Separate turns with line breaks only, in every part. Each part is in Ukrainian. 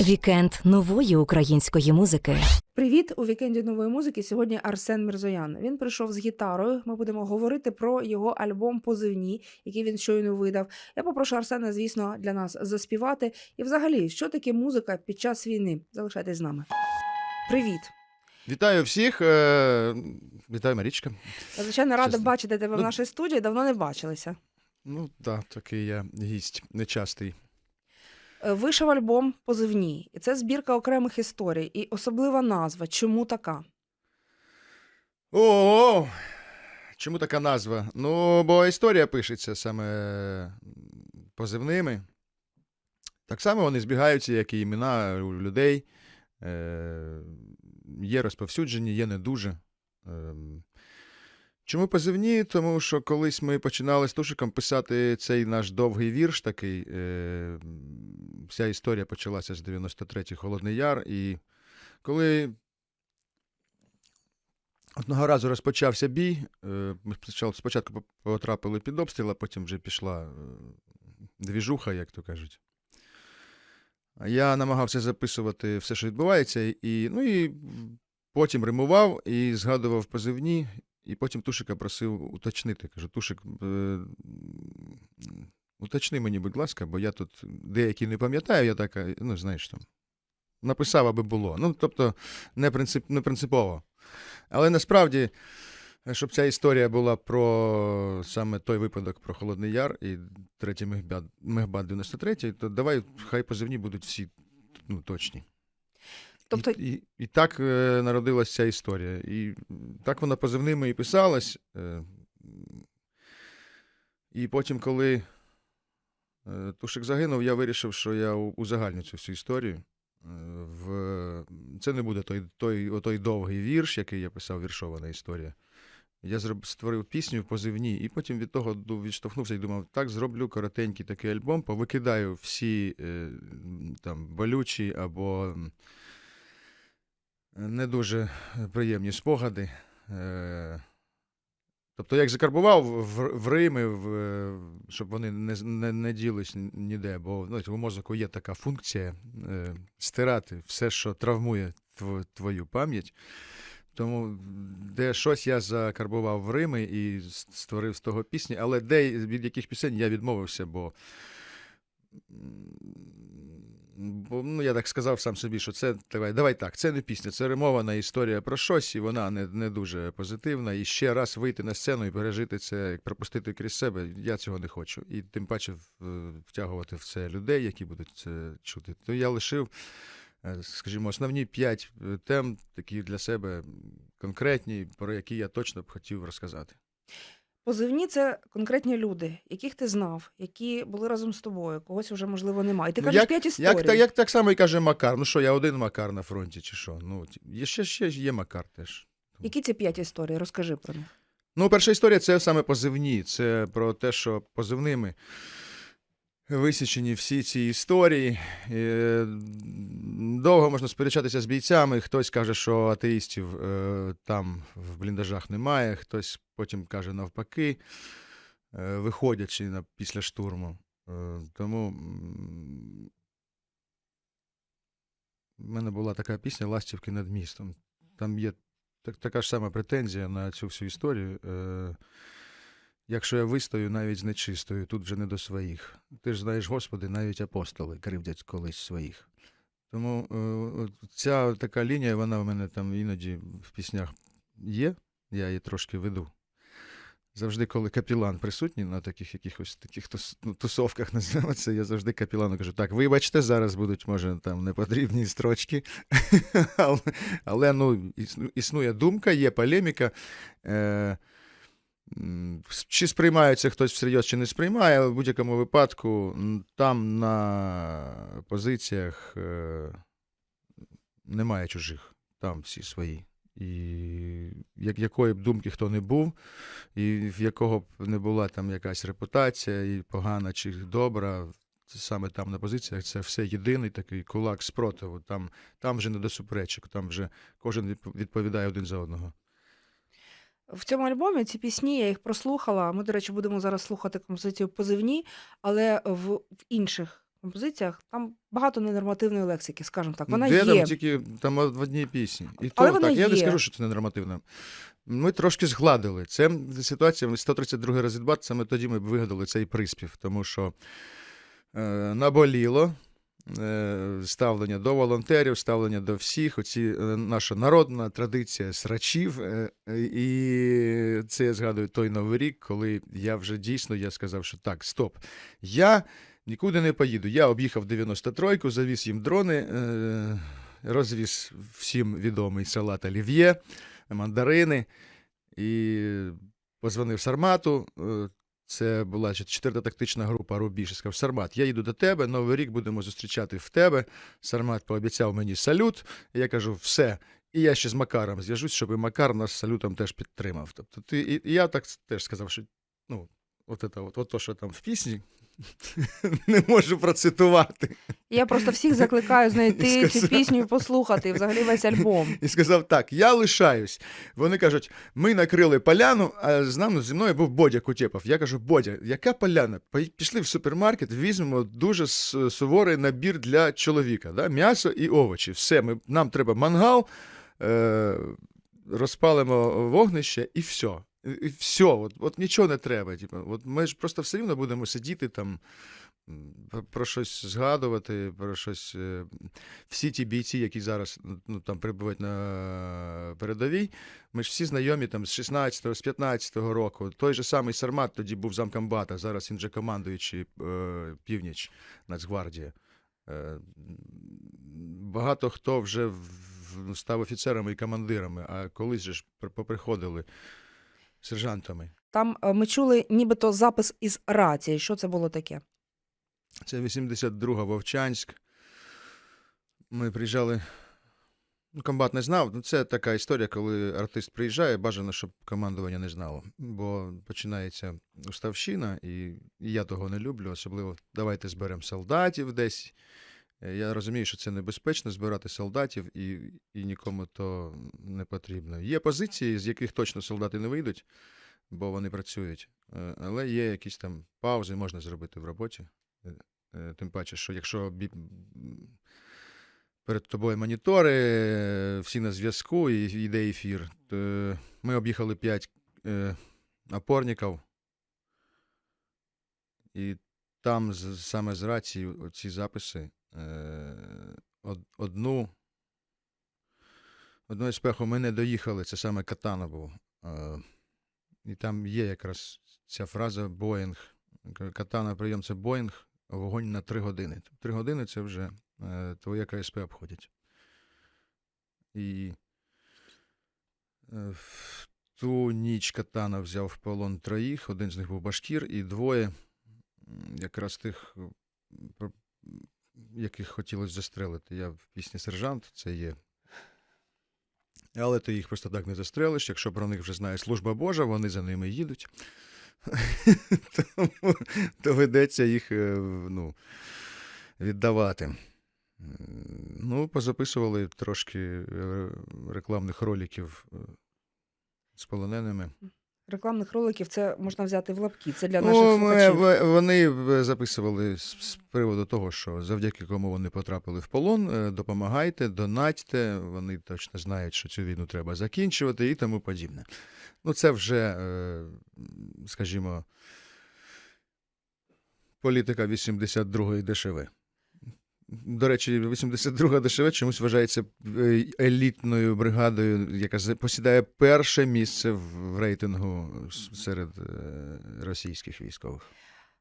Вікенд нової української музики.
Привіт у вікенді нової музики. Сьогодні Арсен Мірзоян. Він прийшов з гітарою. Ми будемо говорити про його альбом Позивні, який він щойно видав. Я попрошу Арсена, звісно, для нас заспівати. І, взагалі, що таке музика під час війни? Залишайтесь з нами. Привіт!
Вітаю всіх. е, Вітаю, Марічка.
Звичайно рада
Чесно.
бачити тебе в
Ну,
нашій студії. Давно не бачилися.
Ну, так, такий я гість нечастий.
Е, Вийшов альбом Позивні, і це збірка окремих історій, і особлива назва. Чому така?
О, чому така назва? Ну, бо історія пишеться саме позивними. Так само вони збігаються, як і імена у людей. Е, Є розповсюджені, є не дуже. Чому позивні? Тому що колись ми починали з Тушиком писати цей наш довгий вірш такий. е, Вся історія почалася з 93-й Холодний Яр. І коли одного разу розпочався бій, е, ми спочатку потрапили під обстріл, а потім вже пішла е, двіжуха, як то кажуть. Я намагався записувати все, що відбувається, і, ну, і потім римував і згадував позивні, і потім Тушика просив уточнити. Кажу, Тушик, е, уточни мені, будь ласка, бо я тут деякі не пам'ятаю, я так, е, ну, знаєш там, написав, аби було. Ну, тобто, не, принцип, не принципово. Але насправді, щоб ця історія була про саме той випадок про Холодний Яр і третій Мехбат 93, то давай хай позивні будуть всі ну, точні.
Тобто,
І, і, і так е, народилася ця історія. І так вона позивними і писалась. Е, і потім, коли е, Тушик загинув, я вирішив, що я узагальню цю всю історію. В... Це не буде той, той, отой довгий вірш, який я писав, віршована історія. Я зроб... створив пісню в позивні, і потім від того відштовхнувся і думав, так, зроблю коротенький такий альбом, повикидаю всі е, там болючі або не дуже приємні спогади. Е, Тобто, як закарбував в, в Римі, в, щоб вони не, не, не ділись ніде, бо знаєте, у мозку є така функція е, стирати все, що травмує тв, твою пам'ять. Тому де щось я закарбував в Римі і створив з того пісні, але де від яких пісень я відмовився, бо, бо ну, я так сказав сам собі, що це давай, давай так, це не пісня, це римована історія про щось, і вона не, не дуже позитивна. І ще раз вийти на сцену і пережити це, як пропустити крізь себе, я цього не хочу. І тим паче втягувати в це людей, які будуть це чути. То я лишив е, скажімо, основні п'ять е, тем, такі для себе конкретні, про які я точно б хотів розказати.
Позивні це конкретні люди, яких ти знав, які були разом з тобою, когось вже можливо немає. І ти
Ну,
кажеш
як-
п'ять історій.
Як, так, як так само і каже Макар. Ну що, я один Макар на фронті, чи що? Ну, є ще, ще є Макар теж.
Які ці п'ять історій? Розкажи про них.
Ну, перша історія це саме позивні. Це про те, що позивними висічені всі ці історії. Довго можна сперечатися з бійцями. Хтось каже, що атеїстів е, там в бліндажах немає, хтось потім каже навпаки, е, виходячи після штурму. Е, Тому в мене була така пісня Ластівки над містом. Там є так, така ж сама претензія на цю всю історію. Якщо я вистою навіть з нечистою, тут вже не до своїх. Ти ж знаєш, Господи, навіть апостоли кривдять колись своїх. Тому е, ця така лінія, вона в мене там іноді в піснях є, я її трошки веду. Завжди, коли капілан присутній на таких якихось таких ну, тусовках, називаємо це, я завжди капілану кажу: так, вибачте, зараз будуть, може, там непотрібні строчки. але, ну, існує думка, є полеміка. Е, чи сприймається хтось всерйоз, чи не сприймає, але в будь-якому випадку там на позиціях е, немає чужих, там всі свої. І як, якої б думки хто не був, і в якого б не була там якась репутація, і погана чи добра, саме там на позиціях це все єдиний такий кулак спротиву. Там, там вже не до суперечок, там вже кожен відп- відповідає один за одного.
В цьому альбомі ці пісні я їх прослухала. Ми, до речі, будемо зараз слухати композицію позивні, але в, в інших композиціях там багато ненормативної лексики, скажімо так. Вона
Де
є.
там тільки там в одній пісні. І
Але
то
вона
так, я не скажу, що це ненормативно. Ми трошки згладили. Це ситуація 132 резидбат, саме тоді ми вигадали цей приспів, тому що е, наболіло. Е, Ставлення до волонтерів, ставлення до всіх, оці е, наша народна традиція срачів. е, І це я згадую той новий рік, коли я вже дійсно я сказав, що так, стоп. Я нікуди не поїду. Я об'їхав 93-ку, завіз їм дрони, розвіз всім відомий салат олів'є, мандарини і позвонив Сармату. Це була четверта тактична група Рубіж. Я сказав, Сармат, я їду до тебе, Новий рік будемо зустрічати в тебе. Сармат пообіцяв мені салют. Я кажу, все. І я ще з Макаром зв'яжусь, щоб і Макар нас салютом теж підтримав. Тобто, ти, і я так теж сказав, що ну, от, це, от, от то, що там в пісні, не можу процитувати.
Я просто всіх закликаю знайти цю пісню і послухати, і взагалі весь альбом.
І сказав так: я лишаюсь. Вони кажуть, ми накрили поляну, а з нами зі мною був Бодя Кутєпов. Я кажу, Бодя, яка поляна? Пішли в супермаркет, візьмемо дуже суворий набір для чоловіка. Да? М'ясо і овочі. Все, ми, нам треба мангал, е, розпалимо вогнище і все. І, все, от, от нічого не треба. Типу, от ми ж просто все рівно будемо сидіти там. про- щось згадувати, про щось. е, Всі ті бійці, які зараз ну, там перебувають на передовій, ми ж всі знайомі там з 16-го, з 15-го року. Той же самий Сармат тоді був замкомбата, зараз він вже командуючий е, північ Нацгвардія. Е, багато хто вже в- став офіцерами і командирами, а колись же ж при- поприходили сержантами.
Там е, ми чули нібито запис із рації. Що це було таке?
Це 82-га Вовчанськ. Ми приїжджали. Ну, комбат не знав. Ну, це така історія, коли артист приїжджає, бажано, щоб командування не знало. Бо починається уставщина, і я того не люблю. Особливо давайте зберемо солдатів десь. Е, Я розумію, що це небезпечно збирати солдатів, і, і нікому то не потрібно. Є позиції, з яких точно солдати не вийдуть, бо вони працюють. Е, Але є якісь там паузи, можна зробити в роботі. Е, Тим паче, що якщо перед тобою монітори, всі на зв'язку і йде ефір, то ми об'їхали 5 опорників, і там саме з рації ці записи одну. Одну еспеху ми не доїхали, це саме Катана був. Е, І там є якраз ця фраза Боїнг. Катана прийом це Боїнг, вогонь на три години. Три години це вже е, твоє КСП обходять. І е, в ту ніч Катана взяв в полон троїх, один з них був башкір, і двоє якраз тих, яких хотілося застрелити. Я в пісні Сержант, це є. Але ти їх просто так не застрелиш. Якщо про них вже знає служба Божа, вони за ними їдуть. Тому доведеться їх е, ну, віддавати. Ну, позаписували трошки е, рекламних роликів е, з полоненими.
Рекламних роликів це можна взяти в лапки. Це для наших
Ну, ми,
слухачів.
в- вони записували з, з приводу того, що завдяки кому вони потрапили в полон, е, допомагайте, донатьте, вони точно знають, що цю війну треба закінчувати і тому подібне. Ну, це вже, е, скажімо, політика 82-ї ДШВ. До речі, 82-га ДШВ чомусь вважається е, елітною бригадою, яка посідає перше місце в рейтингу серед е, російських військових.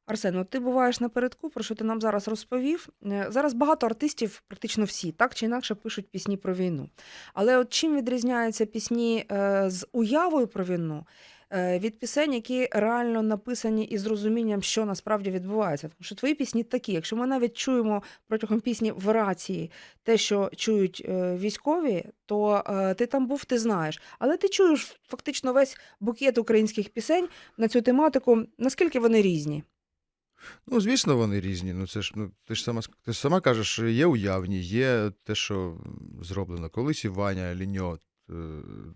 Арсен, от ти буваєш напередку, про що ти нам зараз розповів. Е, Зараз багато артистів, практично всі, так чи інакше пишуть пісні про війну. Але от чим відрізняються пісні з уявою про війну від пісень, які реально написані із розумінням, що насправді відбувається? Тому що твої пісні такі. Якщо ми навіть чуємо протягом пісні в рації те, що чують е, військові, то е, ти там був, ти знаєш. Але ти чуєш фактично весь букет українських пісень на цю тематику. Наскільки вони різні?
Ну, звісно, вони різні. Ну, це ж, ну, ти ж сама, ти ж сама кажеш, є уявні, є те, що зроблено. Колись і Ваня Ліньо е,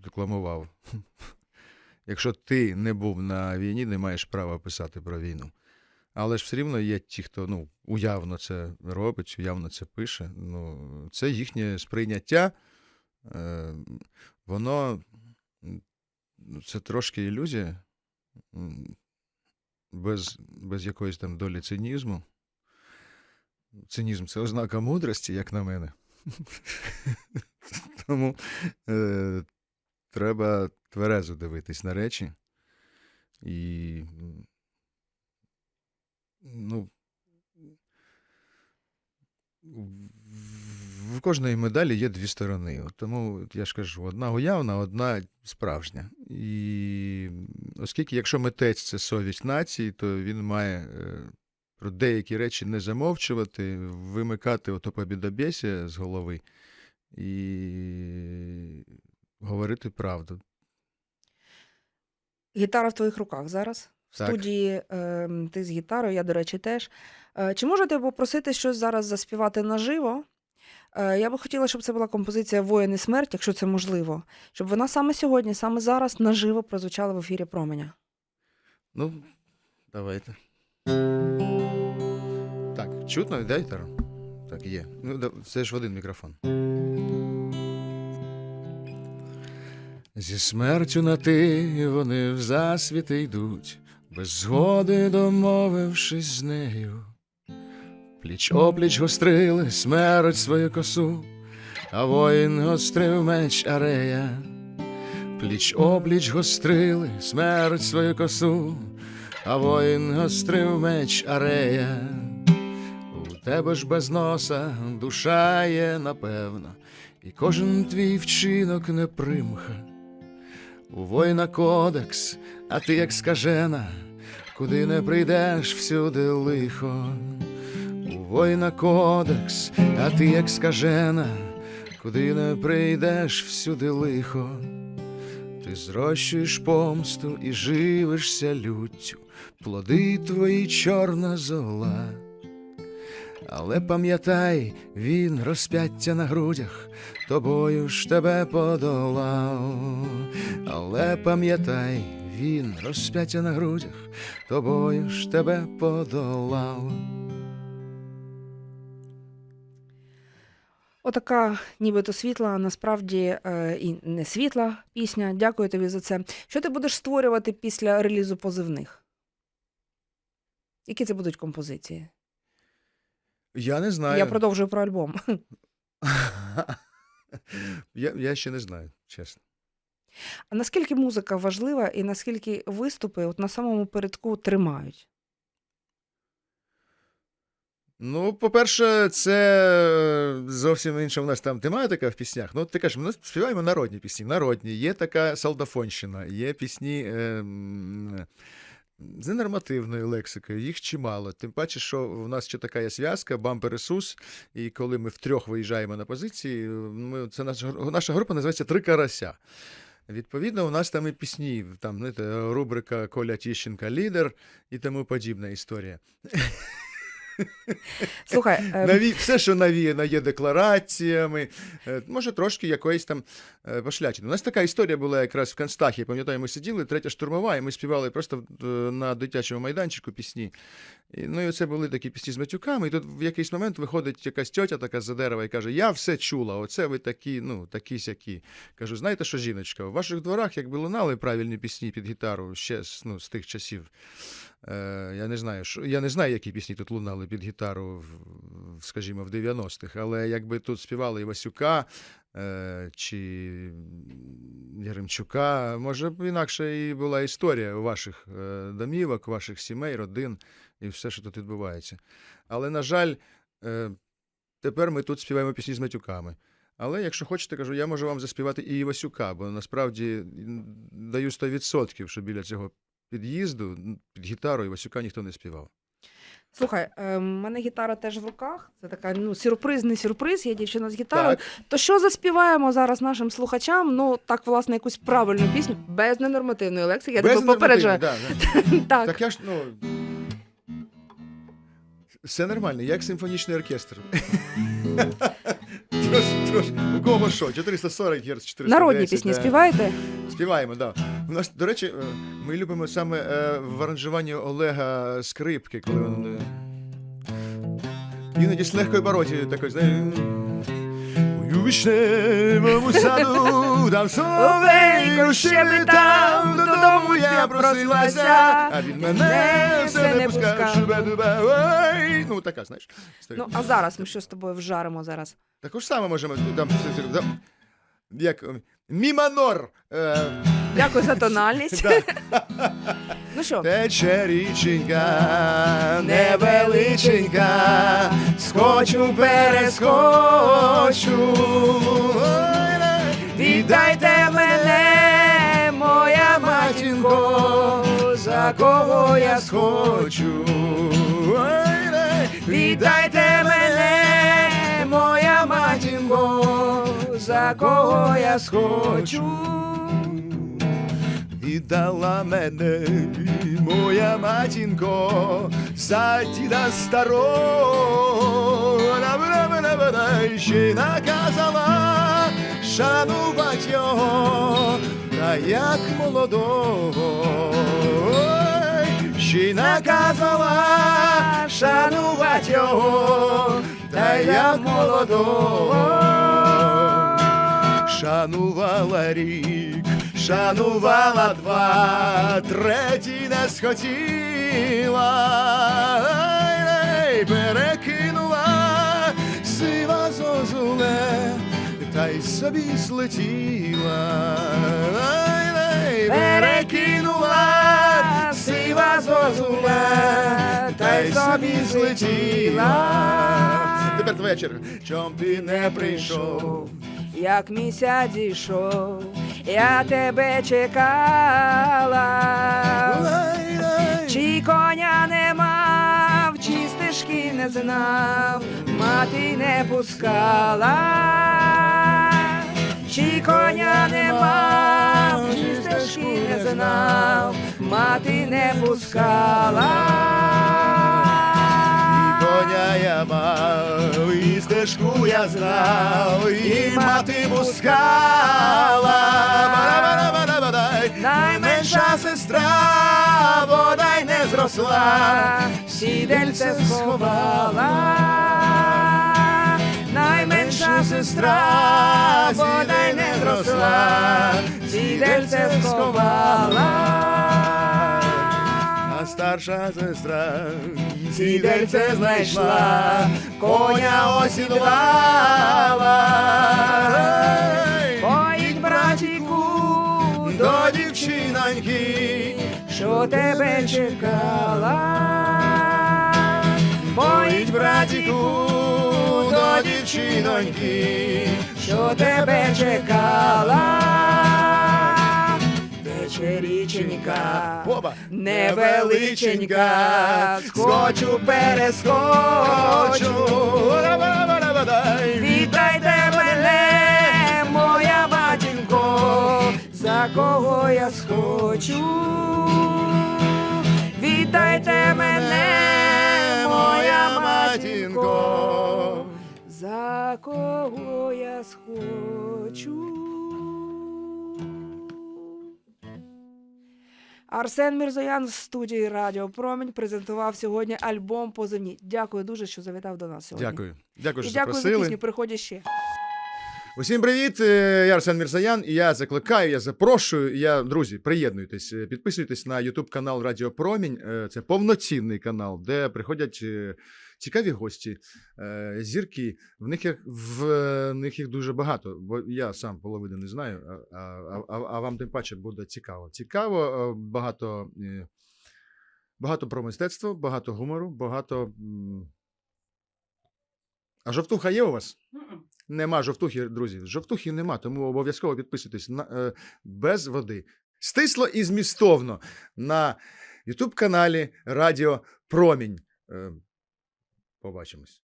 декламував. Якщо ти не був на війні, не маєш права писати про війну. Але ж все рівно є ті, хто ну, уявно це робить, уявно це пише. Ну, це їхнє сприйняття. Е, воно ну, це трошки ілюзія, без, без якоїсь там долі цинізму. Цинізм це ознака мудрості, як на мене. Тому е, треба тверезо дивитись на речі. І ну, в- кожної медалі є дві сторони. Тому я ж кажу, одна уявна, одна справжня. І оскільки, якщо митець це совість нації, то він має е, про деякі речі не замовчувати, вимикати ото побідобєсія з голови і говорити правду.
Гітара в твоїх руках зараз. В
Так.
студії е, ти з гітарою, я, до речі, теж. Е, чи можете попросити щось зараз заспівати наживо? Е, я би хотіла, щоб це була композиція Воїн і смерть, якщо це можливо. Щоб вона саме сьогодні, саме зараз наживо прозвучала в ефірі променя.
Ну, давайте. Так, чутно, да, гітару? Так, є. Ну, да, це ж в один мікрофон. Зі смертю на ти вони в засвіти йдуть, без згоди домовившись з нею. Пліч опліч гострили смерть свою косу, а воїн гострив меч арея. Пліч опліч гострили смерть свою косу, а воїн гострив меч арея. У тебе ж без носа душа є, напевно, і кожен твій вчинок не примха. У воїна кодекс, а ти як скажена, куди не прийдеш, всюди лихо. У воїна кодекс, а ти як скажена, куди не прийдеш, всюди лихо. Ти зрощуєш помсту і живишся люттю, плоди твої чорна зола. Але пам'ятай, він розп'яття на грудях, тобою ж тебе подолав. Але пам'ятай, він розп'яття на грудях, тобою ж тебе подолав.
Отака, нібито світла, насправді е, і не світла пісня. Дякую тобі за це. Що ти будеш створювати після релізу позивних? Які це будуть композиції?
Я не знаю.
Я продовжую про альбом.
я, я ще не знаю, чесно.
А наскільки музика важлива і наскільки виступи от на самому передку тримають?
Ну, по-перше, це зовсім інша у нас там тематика в піснях. Ну, ти кажеш, ми співаємо народні пісні. Народні, є така солдафонщина, є пісні е, з ненормативною лексикою, їх чимало. Тим паче, що в нас ще така є зв'язка, бампер Ісус, і коли ми втрьох виїжджаємо на позиції, ми, це наша, наша група називається Три карася. Відповідно, у нас там і пісні, там знаєте, рубрика Коля Тіщенка лідер і тому подібна історія.
Слухай, е,
Наві... Все, що навіяно є деклараціями, е, може трошки якоїсь там е, пошлячини. У нас така історія була якраз в Канстахі. Пам'ятаю, ми сиділи, третя штурмова, і ми співали просто е, на дитячому майданчику пісні. Ну і це були такі пісні з матюками. І тут в якийсь момент виходить якась тьотя така з-за дерева і каже: Я все чула, оце ви такі, ну, такі сякі. Кажу, знаєте що, жіночка, у ваших дворах, якби лунали правильні пісні під гітару ще ну, з тих часів. Е, я не знаю, що я не знаю, які пісні тут лунали під гітару, в- в, скажімо, в 90-х, але якби тут співали Івасюка е, чи Яремчука, може інакше і була історія ваших е, домівок, ваших сімей, родин і все, що тут відбувається. Але, на жаль, е, тепер ми тут співаємо пісні з матюками. Але якщо хочете, кажу, я можу вам заспівати і Івасюка, бо насправді даю 100%, що біля цього під'їзду під гітару Івасюка ніхто не співав.
слухай, е, в мене гітара теж в руках. Це така ну, сюрпризний сюрприз. Я дівчина з гітарою.
Так,
То що заспіваємо зараз нашим слухачам? Ну, так, власне, якусь правильну пісню без ненормативної лексики. Я тебе попереджаю.
Да, да.
Так.
Так я ж, ну. Все нормально, як симфонічний оркестр. Трош, трош. у кого що? 440 Гц, 410.
Народні пісні
да.
співаєте?
Співаємо, так. Да. У нас, до речі, е, ми любимо саме е, в аранжуванні Олега скрипки, коли він. е, Іноді з легкої пародії такої, знаєш. У вишневому саду, там соловейко щебетав, додому я просилася, а він мене все не пускав, ой. Ну, така, знаєш.
Ну, а зараз ми що з тобою вжаримо зараз?
Також саме можемо. Там, там, як мі манор. Е,
Дякую за тональність. Ну що,
Тече річенька, невеличенька, скочу, перескочу.
Віддайте мене, моя матінко, за кого я схочу. Віддайте мене, моя матінко, за кого я схочу.
Віддала мене моя матінко за діда старого, ще наказала шанувати його, та як молодого, ще наказала шанувати його, та як молодого. Шанувала рік, шанувала два, третій не схотіла, Ай-лей, перекинула сива зозуле, та й собі злетіла, Ай-лей, перекинула сива зозуле, та й собі злетіла. Тепер черга. Чом ти не прийшов?
Як місяць зійшов, я тебе чекала. Чи коня не мав, чи стежки не знав, мати не пускала. Чи коня не мав, чи стежки не знав, мати не пускала.
Стежку я знав, і мати пускала. Найменша сестра, бодай не зросла,
сідельце сховала. Найменша сестра, бодай не зросла, сідельце сховала.
Старша сестра сідельце знайшла, коня осідлала.
Поїдь, братіку,
До дівчиноньки,
що тебе чекала.
Поїдь, братіку, до дівчиноньки,
що тебе чекала. Тече річенька,
Оба.
невеличенька, скочу, перескочу.
Ба-да-ба-да-ба-дай.
Мене, моя матінко, за кого я схочу. Віддайте мене, моя матінко, за кого я схочу. Арсен Мірзоян з студії Радіо Промінь презентував сьогодні альбом Позивні. Дякую дуже, що завітав до нас сьогодні.
Дякую. Дякую,
І
що
дякую за пісню. Приходять ще.
Усім привіт! е, Я Арсен Мірзаян, і я закликаю, я запрошую. Я, друзі, приєднуйтесь, е, підписуйтесь на YouTube канал Радіо Промінь. Е, Це повноцінний канал, де приходять цікаві гості, зірки. В них їх в них їх дуже багато, бо я сам половину не знаю. А, а, а, вам тим паче буде цікаво. Цікаво, багато, багато про мистецтво, багато гумору, багато. А жовтуха є у вас? Нема жовтухи, друзі. Жовтухи нема, тому обов'язково підписуйтесь на, е, без води. Стисло і змістовно на Ютуб каналі Радіо Промінь. Е, побачимось.